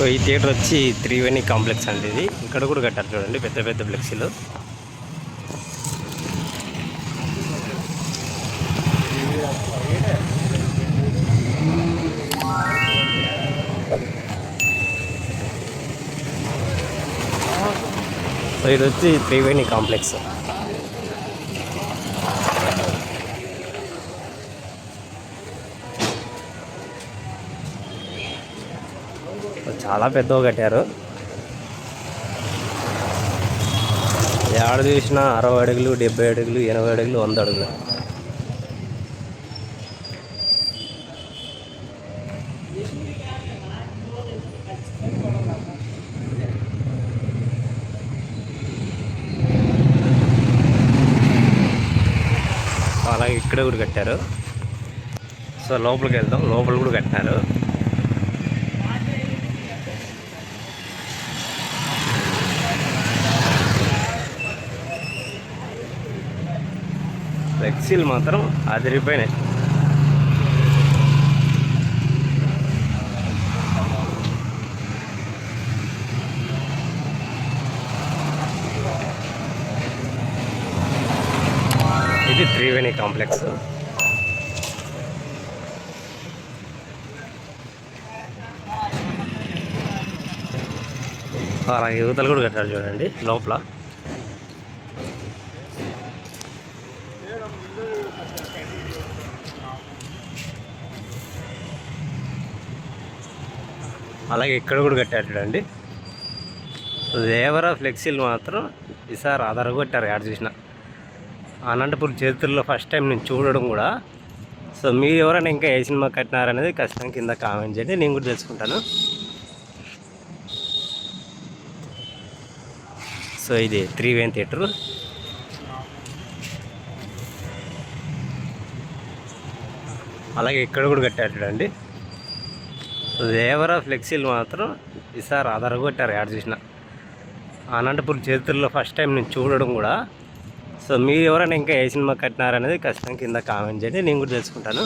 So ఈ theatre వచ్చి Triveni complex అండి ఇది. ఇక్కడ కూడా కట్టారు చూడండి పెద్ద పెద్ద ఫ్లెక్సీలు. సో ఇది వచ్చి త్రివేణి కాంప్లెక్స్. చాలా పెద్దగా కట్టారు. ఏడ చూసినా అరవై అడుగులు డెబ్బై అడుగులు ఎనభై అడుగులు వంద అడుగులు. అలాగే ఇక్కడ కూడా కట్టారు. సో లోపలికి వెళ్దాం. లోపల కూడా కట్టినారు ఫ్లెక్సీలు మాత్రం అదిరిపోయినాయి. ఇది త్రివేణి కాంప్లెక్స్. అలాగే యువతలు కూడా కట్టారు చూడండి లోపల. అలాగే ఇక్కడ కూడా కట్టారు చూడండి. దేవరా ఫ్లెక్సీలు మాత్రం ఈసారి అదరగొట్టారు యాడ్ చూసిన. అనంతపురం చరిత్రలో ఫస్ట్ టైం నేను చూడడం కూడా. సో మీరు ఎవరైనా ఇంకా ఏ సినిమా కట్టినారనేది ఖచ్చితంగా కింద కామెంట్ చేయండి నేను కూడా తెలుసుకుంటాను. సో ఇది త్రీ వేన్ థియేటర్. అలాగే ఇక్కడ కూడా కట్టారు చూడండి. దేవరా ఫ్లెక్సీలు మాత్రం ఈసారి అదరగొట్టారు యాడ్ చూసిన. అనంతపురం చరిత్రలో ఫస్ట్ టైం నేను చూడడం కూడా. సో మీరు ఎవరైనా ఇంకా ఏ సినిమా కట్టినారనేది ఖచ్చితంగా కింద కామెంట్ చేయండి నేను కూడా తెలుసుకుంటాను.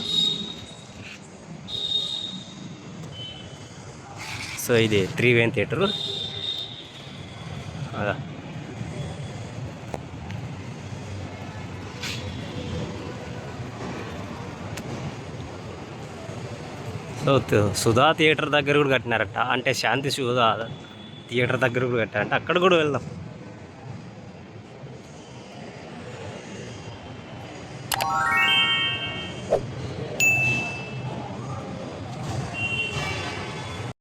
సో ఇది త్రీ వేన్ థియేటర్. అదా. సుధా థియేటర్ దగ్గర కూడా కట్టినారట. అంటే శాంతి సుధా థియేటర్ దగ్గర కూడా కట్టారంట. అక్కడ కూడా వెళ్దాం.